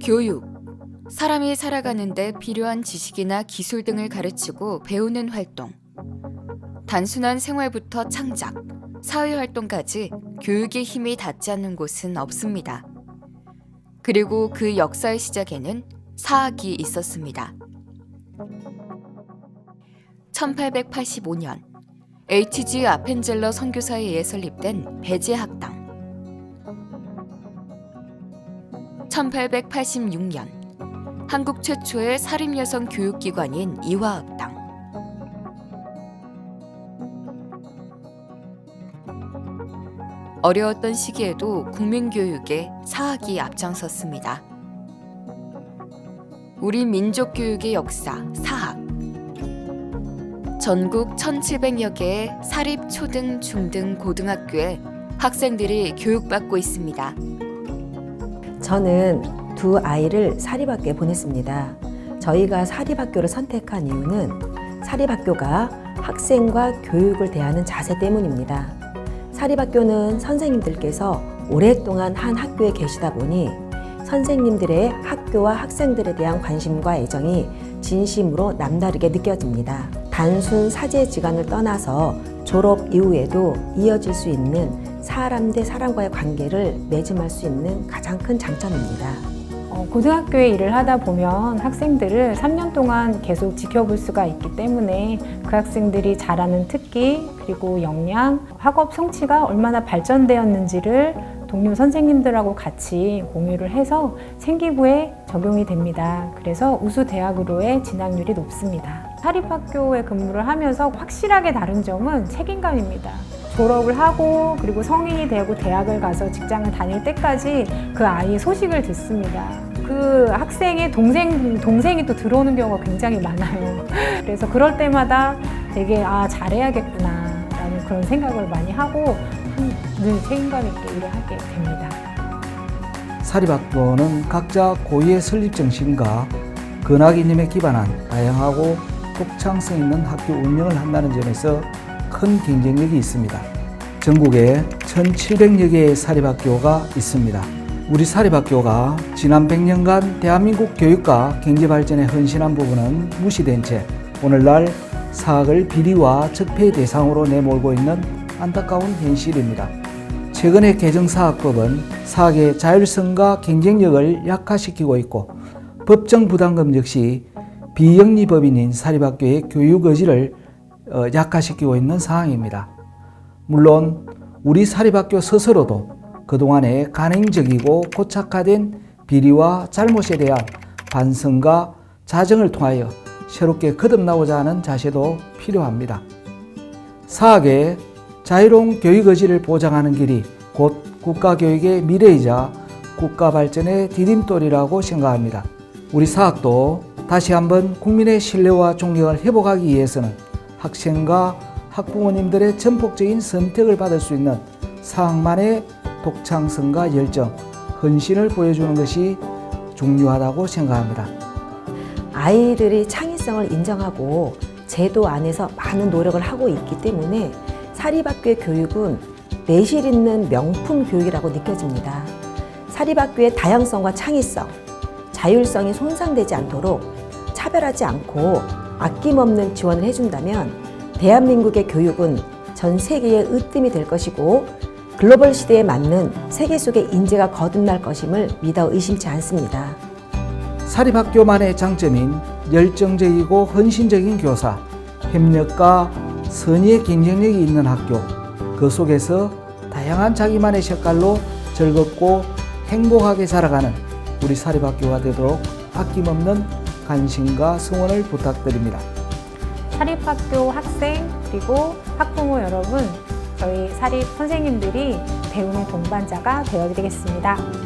교육. 사람이 살아가는데 필요한 지식이나 기술 등을 가르치고 배우는 활동. 단순한 생활부터 창작, 사회 활동까지 교육의 힘이 닿지 않는 곳은 없습니다. 그리고 그 역사의 시작에는 사학이 있었습니다. 1885년 H.G. 아펜젤러 선교사에 의해 설립된 배제학당. 1886년 한국 최초의 사립여성 교육기관인 이화학당. 어려웠던 시기에도 국민교육에 사학이 앞장섰습니다. 우리 민족교육의 역사, 사학. 전국 1700여 개의 사립 초등, 중등, 고등학교에 학생들이 교육받고 있습니다. 저는 두 아이를 사립학교에 보냈습니다. 저희가 사립학교를 선택한 이유는 사립학교가 학생과 교육을 대하는 자세 때문입니다. 사립학교는 선생님들께서 오랫동안 한 학교에 계시다 보니 선생님들의 학교와 학생들에 대한 관심과 애정이 진심으로 남다르게 느껴집니다. 단순 사제 지간을 떠나서 졸업 이후에도 이어질 수 있는 사람 대 사람과의 관계를 맺음할 수 있는 가장 큰 장점입니다. 어, 고등학교에 일을 하다 보면 학생들을 3년 동안 계속 지켜볼 수가 있기 때문에 그 학생들이 잘하는 특기 그리고 역량, 학업 성취가 얼마나 발전되었는지를 동료 선생님들하고 같이 공유를 해서 생기부에 적용이 됩니다. 그래서 우수 대학으로의 진학률이 높습니다. 사립학교에 근무를 하면서 확실하게 다른 점은 책임감입니다. 졸업을 하고 그리고 성인이 되고 대학을 가서 직장을 다닐 때까지 그 아이의 소식을 듣습니다. 그 학생의 동생 동생이 또 들어오는 경우가 굉장히 많아요. 그래서 그럴 때마다 되게 아 잘해야겠구나 라는 그런 생각을 많이 하고 늘 책임감 있게 일을 하게 됩니다. 사립학교는 각자 고유의 설립 정신과 근학 이념에 기반한 다양하고 독창성 있는 학교 운영을 한다는 점에서 큰 경쟁력이 있습니다. 전국에 1,700여 개의 사립학교가 있습니다. 우리 사립학교가 지난 100년간 대한민국 교육과 경제 발전에 헌신한 부분은 무시된 채 오늘날 사학을 비리와 적폐의 대상으로 내몰고 있는 안타까운 현실입니다. 최근의 개정사학법은 사학의 자율성과 경쟁력을 약화시키고 있고 법정 부담금 역시 비영리법인인 사립학교의 교육 의지를 어, 약화시키고 있는 상황입니다. 물론 우리 사립학교 스스로도 그동안의 간행적이고 고착화된 비리와 잘못에 대한 반성과 자정을 통하여 새롭게 거듭나고자 하는 자세도 필요합니다. 사학의 자유로운 교육 의지를 보장하는 길이 곧 국가교육의 미래이자 국가 발전의 디딤돌이라고 생각합니다. 우리 사학도 다시 한번 국민의 신뢰와 존경을 회복하기 위해서는 학생과 학부모님들의 전폭적인 선택을 받을 수 있는 사학만의 독창성과 열정, 헌신을 보여주는 것이 중요하다고 생각합니다. 아이들이 창의성을 인정하고 제도 안에서 많은 노력을 하고 있기 때문에 사립학교의 교육은 내실 있는 명품 교육이라고 느껴집니다. 사립학교의 다양성과 창의성, 자율성이 손상되지 않도록 차별하지 않고 아낌없는 지원을 해준다면 대한민국의 교육은 전 세계의 으뜸이 될 것이고 글로벌 시대에 맞는 세계 속의 인재가 거듭날 것임을 믿어 의심치 않습니다. 사립학교만의 장점인 열정적이고 헌신적인 교사, 협력과 선의의 경쟁력이 있는 학교, 그 속에서 다양한 자기만의 색깔로 즐겁고 행복하게 살아가는 우리 사립학교가 되도록 아낌없는 관심과 성원을 부탁드립니다. 사립학교 학생 그리고 학부모 여러분 저희 사립 선생님들이 배움의 동반자가 되어드리겠습니다.